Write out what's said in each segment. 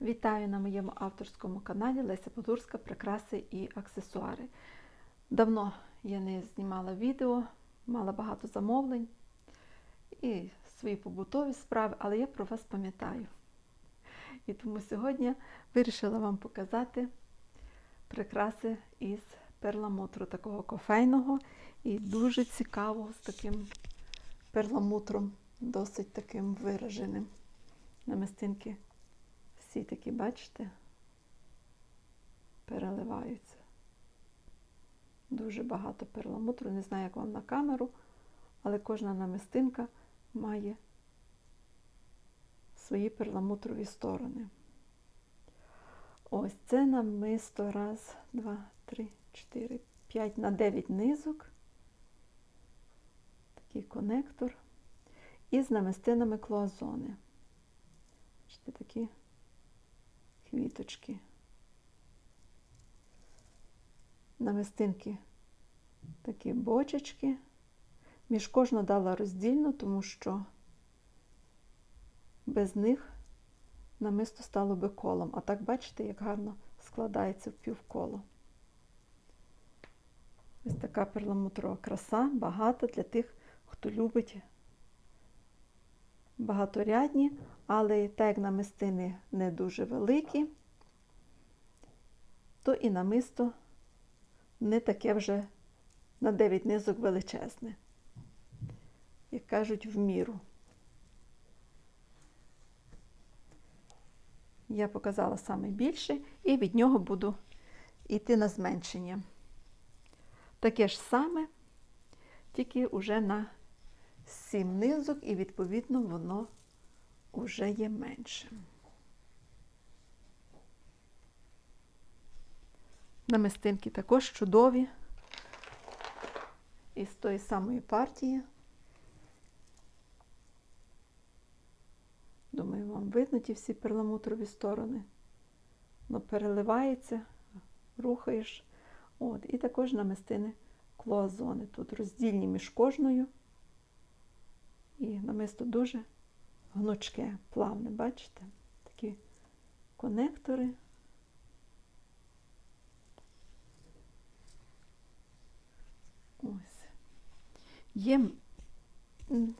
Вітаю на моєму авторському каналі Леся Подурська Прикраси і аксесуари. Давно я не знімала відео, мала багато замовлень і свої побутові справи, але я про вас пам'ятаю. І тому сьогодні вирішила вам показати прикраси із перламутру, такого кофейного і дуже цікавого з таким перламутром, досить таким вираженим. Намистинки всі такі, бачите, переливаються. Дуже багато перламутру. Не знаю, як вам на камеру, але кожна намистинка має свої перламутрові сторони. Ось це намисто раз, два, три, чотири, п'ять на дев'ять низок. Такий конектор. І з намистинами клоазони. Бачите, такі квіточки. Намистинки такі бочечки. Між кожну дала роздільно, тому що без них намисто стало би колом. А так бачите, як гарно складається в півколо. Ось така перламутрова краса, багата для тих, хто любить багаторядні, але так як намистини не дуже великі, то і намисто не таке вже на 9 низок величезне, як кажуть, в міру. Я показала саме більше, і від нього буду йти на зменшення. Таке ж саме, тільки вже на 7 низок, і, відповідно, воно вже є меншим. Намистинки також чудові. Із тої самої партії. Думаю, вам видно ті всі перламутрові сторони. Воно переливається, рухаєш. От, І також намистини клоазони. Тут роздільні між кожною. І намисто дуже гнучке, плавне, бачите? Такі конектори. Ось. Є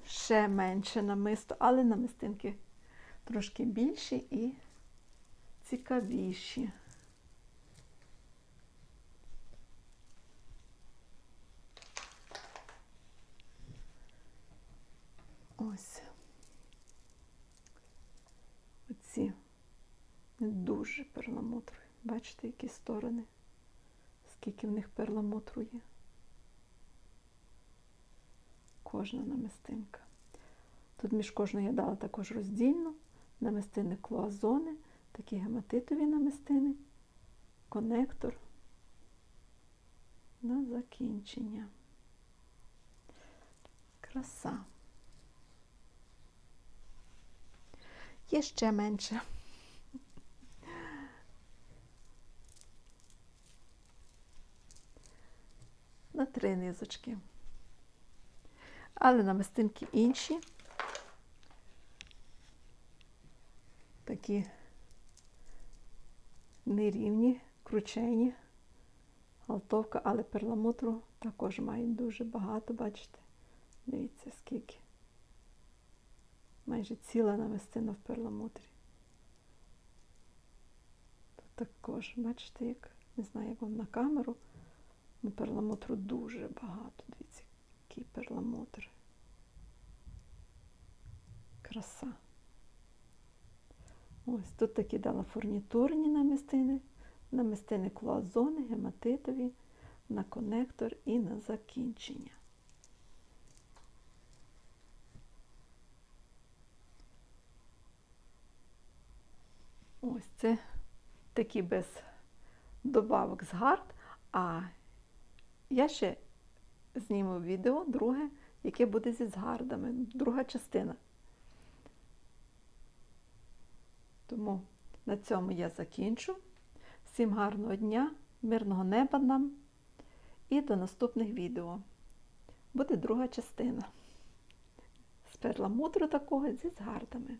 ще менше намисто, але намистинки трошки більші і цікавіші. Ось. Оці дуже перламутрові. Бачите, які сторони, скільки в них перламутру є. Кожна намистинка. Тут між кожною я дала також роздільну, намистини клоазони, такі гематитові намистини, конектор на закінчення. Краса. Є ще менше. На три низочки. Але намистинки інші. Такі нерівні, кручені, галтовка, але перламутру також мають дуже багато, бачите? Дивіться, скільки. Майже ціла намистина в перламутрі. Тут також, бачите, як, не знаю, як вам на камеру, але перламутру дуже багато. Дивіться, який перламутр. Краса. Ось тут такі дала фурнітурні намистини, намистини клоазони, гематитові, на конектор і на закінчення. Ось це такі без добавок з гард, а я ще зніму відео друге, яке буде зі згардами, друга частина. Тому на цьому я закінчу. Всім гарного дня, мирного неба нам і до наступних відео. Буде друга частина. З перламутру такого зі згардами.